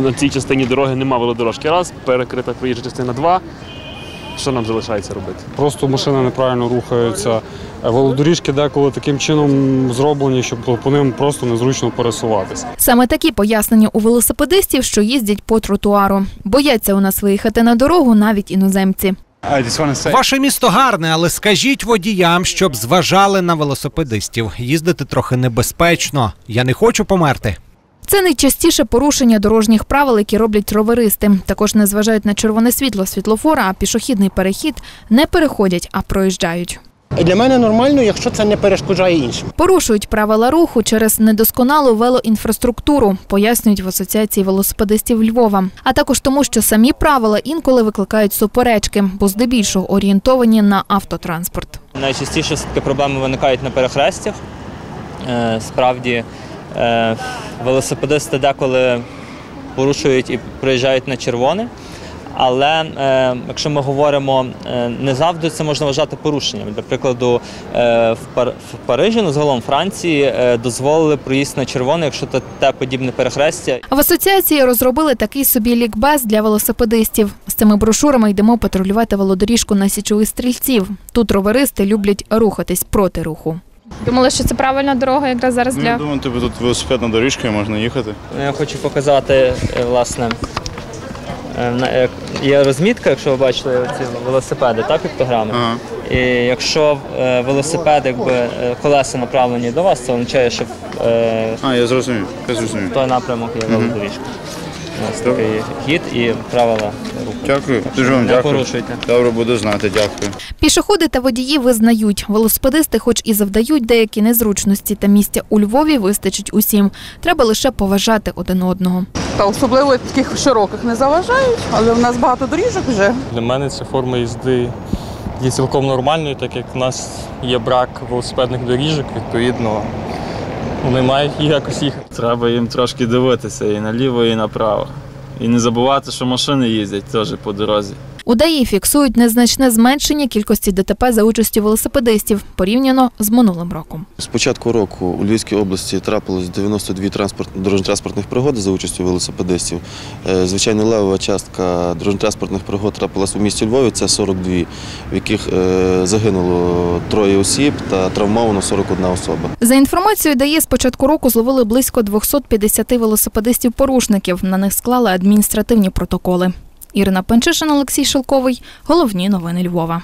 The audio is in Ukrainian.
На цій частині дороги нема велодорожки. Раз, перекрита проїжджа частина два. Що нам залишається робити? Просто машини неправильно рухаються. Е, Велодоріжки деколи таким чином зроблені, щоб по ним просто незручно пересуватися. Саме такі пояснення у велосипедистів, що їздять по тротуару. Бояться у нас виїхати на дорогу навіть іноземці. Ваше місто гарне, але скажіть водіям, щоб зважали на велосипедистів. Їздити трохи небезпечно. Я не хочу померти. Це найчастіше порушення дорожніх правил, які роблять роверисти. Також не зважають на червоне світло світлофора, а пішохідний перехід не переходять, а проїжджають. Для мене нормально, якщо це не перешкоджає іншим. Порушують правила руху через недосконалу велоінфраструктуру, пояснюють в асоціації велосипедистів Львова. А також тому, що самі правила інколи викликають суперечки, бо здебільшого орієнтовані на автотранспорт. Найчастіше проблеми виникають на перехрестях. Е, Справді велосипедисти деколи порушують і приїжджають на червоне. Але е, якщо ми говоримо, е, не завжди це можна вважати порушенням. Для прикладу, е, в, Пар- Парижі, ну загалом Франції, е, дозволили проїзд на червоне, якщо це те подібне перехрестя. В асоціації розробили такий собі лікбез для велосипедистів. З цими брошурами йдемо патрулювати велодоріжку на січових стрільців. Тут роверисти люблять рухатись проти руху. Думали, що це правильна дорога якраз зараз Ну, для думаю, тобі тут велосипедна доріжка і можна їхати. Я хочу показати, е, власне, е, е, є розмітка, якщо ви бачили ці велосипеди, та піктограми. Ага. І якщо велосипед, якби колеса направлені до вас, це означає, що е, А, я зрозумів. Я зрозумів. в той напрямок є велодоріжка. У нас такий хід і правила руху. Дякую. Дуже вам дякую. порушуйте. Добре, буду знати, дякую. Пішоходи та водії визнають, велосипедисти, хоч і завдають деякі незручності, та місця у Львові вистачить усім. Треба лише поважати один одного. Та особливо таких широких не заважають, але в нас багато доріжок вже. Для мене ця форма їзди є цілком нормальною, так як в нас є брак велосипедних доріжок, відповідно, вони мають якось їхати. Треба їм трошки дивитися і наліво, і направо. І не забувати, що машини їздять теж по дорозі. У ДАІ фіксують незначне зменшення кількості ДТП за участю велосипедистів порівняно з минулим роком. З початку року у Львівській області трапилось 92 транспорт, дорожньо-транспортних пригоди за участю велосипедистів. Е, Звичайно, левова частка дорожньо-транспортних пригод трапилась у місті Львові, це 42, в яких е, загинуло троє осіб та травмовано 41 особа. За інформацією ДАІ, з початку року зловили близько 250 велосипедистів-порушників. На них склали адміністративні протоколи. Ірина Панчишин, Олексій Шелковий. Головні новини Львова.